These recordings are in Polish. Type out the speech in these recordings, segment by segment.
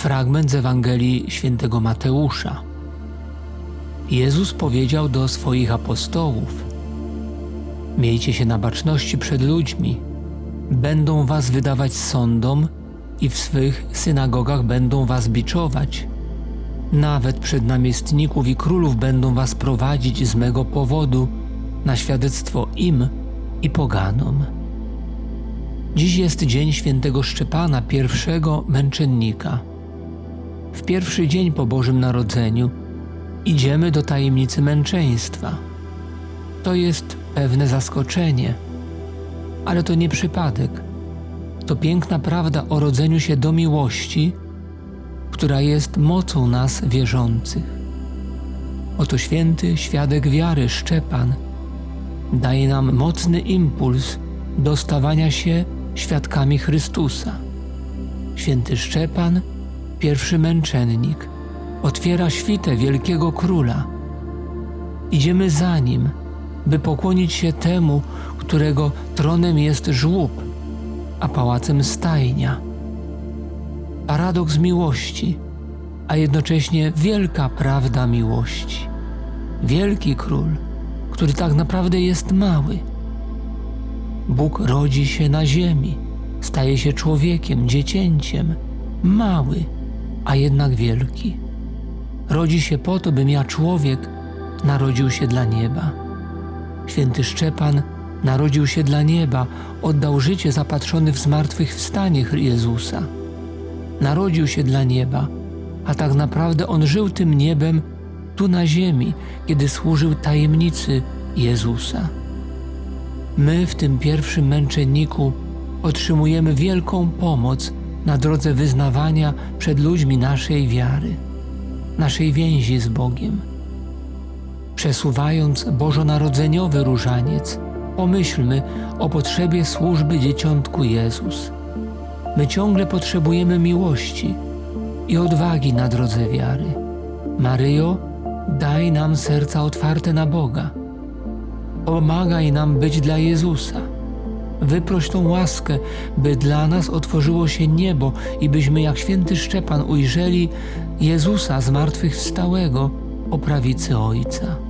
Fragment z Ewangelii świętego Mateusza. Jezus powiedział do swoich apostołów: Miejcie się na baczności przed ludźmi. Będą was wydawać sądom i w swych synagogach będą was biczować. Nawet przed namiestników i królów będą was prowadzić z mego powodu na świadectwo im i poganom. Dziś jest dzień świętego Szczepana, pierwszego męczennika. W pierwszy dzień po Bożym Narodzeniu idziemy do tajemnicy męczeństwa. To jest pewne zaskoczenie, ale to nie przypadek. To piękna prawda o rodzeniu się do miłości, która jest mocą nas wierzących. Oto święty świadek wiary Szczepan daje nam mocny impuls do stawania się świadkami Chrystusa. Święty Szczepan, pierwszy męczennik, otwiera świtę wielkiego króla. Idziemy za nim, by pokłonić się temu, którego tronem jest żłób, a pałacem stajnia. Paradoks miłości, a jednocześnie wielka prawda miłości. Wielki król, który tak naprawdę jest mały. Bóg rodzi się na ziemi, staje się człowiekiem, dziecięciem, mały, a jednak wielki. Rodzi się po to, bym ja człowiek narodził się dla nieba. Święty Szczepan narodził się dla nieba, oddał życie zapatrzony w zmartwychwstanie Jezusa. Narodził się dla nieba, a tak naprawdę on żył tym niebem tu na ziemi, kiedy służył tajemnicy Jezusa. My w tym pierwszym męczenniku otrzymujemy wielką pomoc na drodze wyznawania przed ludźmi naszej wiary, naszej więzi z Bogiem. Przesuwając bożonarodzeniowy różaniec, pomyślmy o potrzebie służby dzieciątku Jezus. My ciągle potrzebujemy miłości i odwagi na drodze wiary. Maryjo, daj nam serca otwarte na Boga. Pomagaj nam być dla Jezusa. Wyproś tą łaskę, by dla nas otworzyło się niebo i byśmy jak święty Szczepan ujrzeli Jezusa zmartwychwstałego o prawicy Ojca.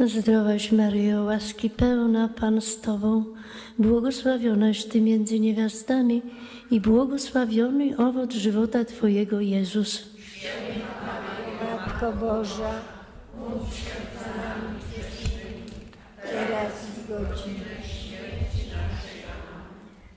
Zdrowaś Maryjo, łaski pełna, Pan z Tobą, błogosławionaś Ty między niewiastami i błogosławiony owoc żywota Twojego, Jezus. Matko Boża, teraz i w godzinę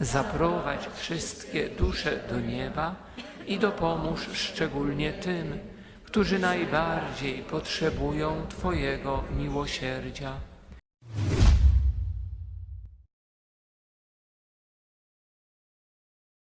zaprowadź wszystkie dusze do nieba i dopomóż szczególnie tym, którzy najbardziej potrzebują Twojego miłosierdzia.